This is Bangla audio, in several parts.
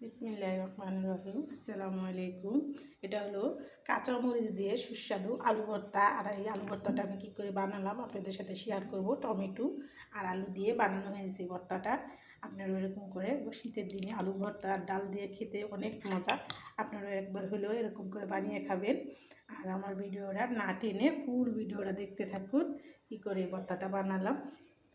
বিসমিল্লাহ রহমান রহিম। আসসালামু আলাইকুম এটা হলো কাঁচা মরিচ দিয়ে সুস্বাদু আলু ভর্তা। আর এই আলু ভর্তাটা আমি কী করে বানালাম আপনাদের সাথে শেয়ার করব। টমেটো আর আলু দিয়ে বানানো হয়েছে ভর্তাটা। আপনারা এরকম করে শীতের দিনে আলু ভর্তা আর ডাল দিয়ে খেতে অনেক মজা। আপনারা একবার হলেও এরকম করে বানিয়ে খাবেন। আর আমার ভিডিওটা না টেনে ফুল ভিডিওটা দেখতে থাকুন, কী করে ভর্তাটা বানালাম।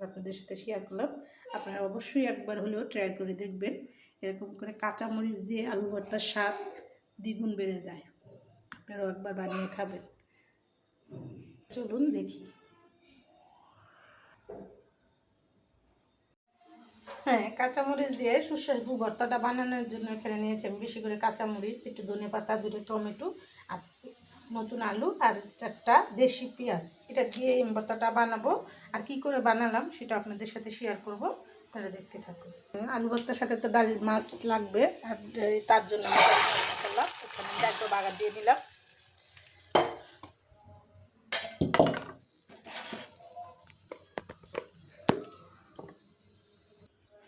আপনাদের সাথে শেয়ার করলাম। আপনারা অবশ্যই একবার হলেও ট্রাই করে দেখবেন। এরকম করে কাঁচামরিচ দিয়ে আলু ভর্তার স্বাদ দ্বিগুণ বেড়ে যায়। আপনারাও একবার বানিয়ে খাবেন। চলুন দেখি। হ্যাঁ কাঁচামরিচ দিয়ে সুস্বাদু ভর্তাটা বানানোর জন্য এখানে নিয়েছি। আমি বেশি করে কাঁচামরিচ, একটু ধনে পাতা, দুটো টমেটো আর নতুন আলু আর চারটা দেশি পেঁয়াজ। এটা দিয়ে ভর্তাটা বানাবো। আর কি করে বানালাম সেটা আপনাদের সাথে শেয়ার করব। তাহলে দেখতে থাকুন আলু ভর্তার সাথে তো ডাল মাছ লাগবে তার জন্য করলাম। ডালটা বাগার দিয়ে দিলাম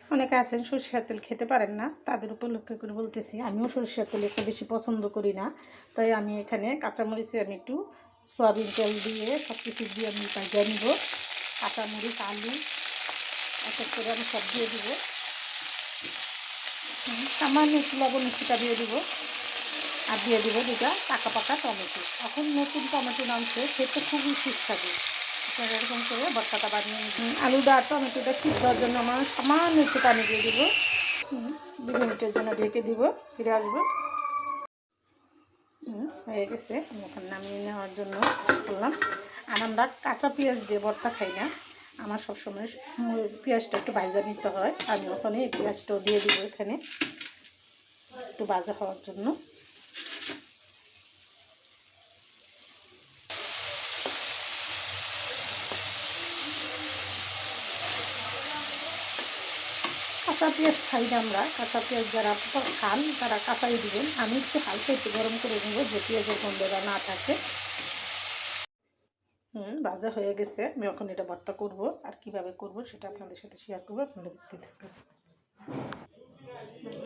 অনেকে আছেন সরিষার তেল খেতে পারেন না, তাদের উপর লক্ষ্য করে বলতেছি, আমিও সরিষার তেল একটু বেশি পছন্দ করি না, তাই আমি এখানে কাঁচামরিচে আমি একটু সয়াবিন তেল দিয়ে সব কিছু দিয়ে আমি পাইয়ে নিব। কাঁচামরিচ, আলু করে আমি সব দিয়ে দিব। সামান্য একটু লবণ মিষ্টিটা দিয়ে দিব। আর দিয়ে দিব দুটা পাকা পাকা টমেটো। এখন নতুন টমেটো নামছে, খেতে খুবই সুস্বাদু। আপনারা এরকম করে ভর্তাটা বানিয়ে আলুটা আর টমেটোটা ঠিক দেওয়ার জন্য আমার সামান্য একটু পানি দিয়ে দিব। দু মিনিটের জন্য ঢেকে দিব, ফিরে আসব। হয়ে গেছে। আমি এখন নামিয়ে নেওয়ার জন্য করলাম। আর আমরা কাঁচা পেঁয়াজ দিয়ে ভর্তা খাই না। আমার সবসময় পেঁয়াজটা একটু ভাজা নিতে হয়। আমি ওখানে এই পেঁয়াজটাও দিয়ে দিব এখানে একটু ভাজা হওয়ার জন্য। কাঁচা পেঁয়াজ খাই না আমরা। কাঁচা পেঁয়াজ যারা খান, তারা কাঁচাই দিবেন। আমি একটু হালকা একটু গরম করে নেব, যে পেঁয়াজের গন্ধটা না থাকে। হুম ভাজা হয়ে গেছে। আমি এখন এটা ভর্তা করব আর কীভাবে করব সেটা আপনাদের সাথে শেয়ার করব, আপনারা দেখতে থাকবেন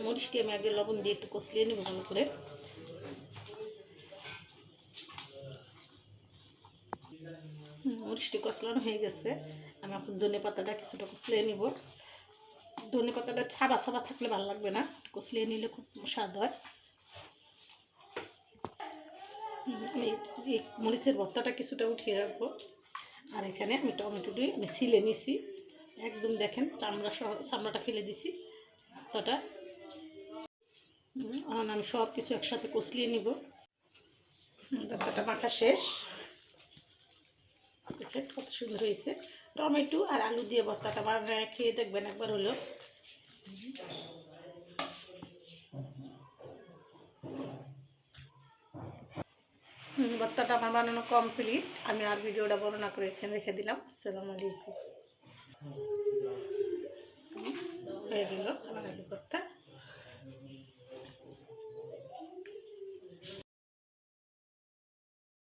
মরিচটি আমি আগে লবণ দিয়ে একটু কষলিয়ে নেব ভালো করে। মরিচটি কষলানো হয়ে গেছে। আমি এখন ধনে পাতাটা কিছুটা কষলিয়ে নিব। ধনে পাতাটা ছাড়া ছাড়া থাকলে ভালো লাগবে না। কষলিয়ে নিলে খুব স্বাদ হয়। মরিচের ভর্তাটা কিছুটা উঠিয়ে রাখব। আর এখানে আমি টমেটো টমেটোটি আমি ছিলে নিছি। একদম দেখেন চামড়া সহ চামড়াটা ফেলে দিছি ভর্তাটা এখন আমি সব কিছু একসাথে কষলিয়ে নিব। ভর্তাটা মাখা শেষ। কত সুন্দর হয়েছে। টমেটো আর আলু দিয়ে ভর্তাটা খেয়ে দেখবেন একবার হলো ভর্তাটা আমার বানানো কমপ্লিট আমি আর ভিডিওটা বর্ণনা করে এখানে রেখে দিলাম। আসসালামু আলাইকুম। হয়ে গেল আমার আলু ভর্তা